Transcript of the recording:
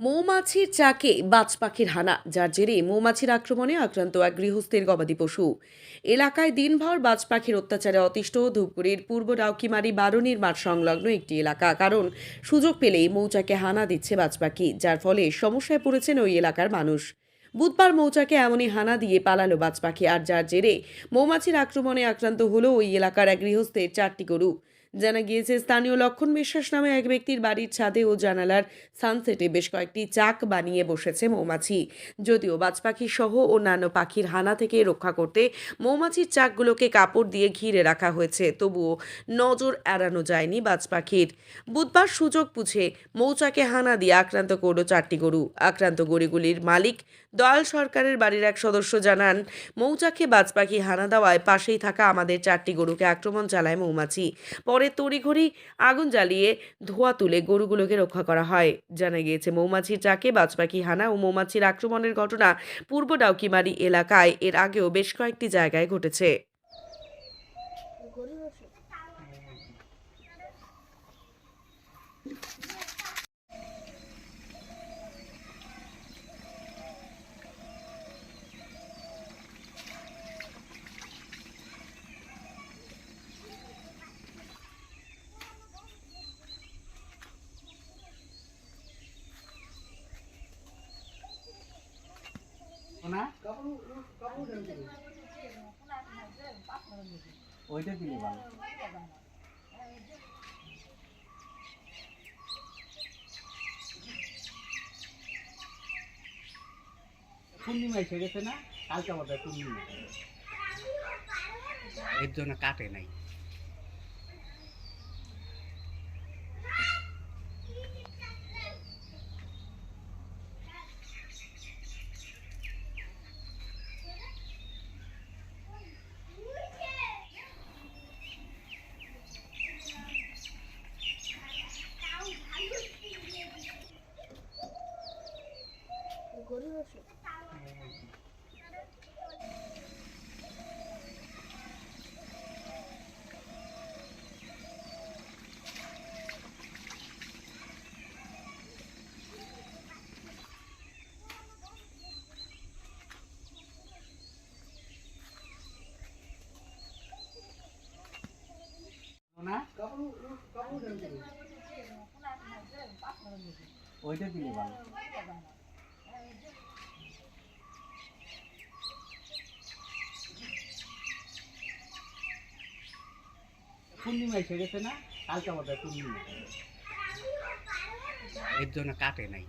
মৌমাছির চাকে বাজ পাখির হানা, যার জেরে মৌমাছির আক্রমণে আক্রান্ত এক গৃহস্থের গবাদি পশু। এলাকায় দিনভর বাজ পাখির অত্যাচারে অতিষ্ঠ ধূপগুড়ির পূর্ব ডাউকিমারি বারুনির মাঠ সংলগ্ন একটি এলাকা। কারণ সুযোগ পেলেই মৌচাকে হানা দিচ্ছে বাজ পাখি, যার ফলে সমস্যায় পড়েছেন ওই এলাকার মানুষ। বুধবার মৌচাকে এমনই হানা দিয়ে পালালো বাজ পাখি, আর যার জেরে মৌমাছির আক্রমণে আক্রান্ত হলো ওই এলাকার এক গৃহস্থের চারটি গরু। জানা গিয়েছে, স্থানীয় লক্ষণ বিশ্বাস নামে এক ব্যক্তির বাড়ির ছাদে ও জানালার সানসেটে বেশ কয়েকটি চাক বানিয়ে বসেছে মৌমাছি। যদিও বাজ পাখি সহ অন্যান্য পাখির হানা থেকে রক্ষা করতে মৌমাছির চাকগুলোকে কাপড় দিয়ে ঘিরে রাখা হয়েছে, তবুও নজর এড়ানো যায়নি বাজ পাখির বুধবার সুযোগ বুঝে মৌচাকে হানা দিয়ে আক্রান্ত করল চারটি গরু। আক্রান্ত গরুগুলির মালিক দয়াল সরকারের বাড়ির এক সদস্য জানান, মৌচাকে বাজ পাখি হানা দেওয়ায় পাশেই থাকা আমাদের চারটি গরুকে আক্রমণ চালায় মৌমাছি। পরে তড়িঘড়ি আগুন জ্বালিয়ে ধোয়া তুলে গরুগুলোকে রক্ষা করা হয়। জানা গিয়েছে, মৌমাছির চাকে বাজ পাখি হানা ও মৌমাছির আক্রমণের ঘটনা পূর্ব ডাউকিমারি এলাকায় এর আগেও বেশ কয়েকটি জায়গায় ঘটেছে। ওইটা দিলে ভালো পূর্ণিমা এসে গেছে না? কালকে আমাদের পূর্ণিমা। এর জন্য কাটে নাই। না ওইটা দিলে ভালো পূর্ণিমা এসে গেছে না কালকে আমাদের পূর্ণিমা এর জন্য কাটে নাই।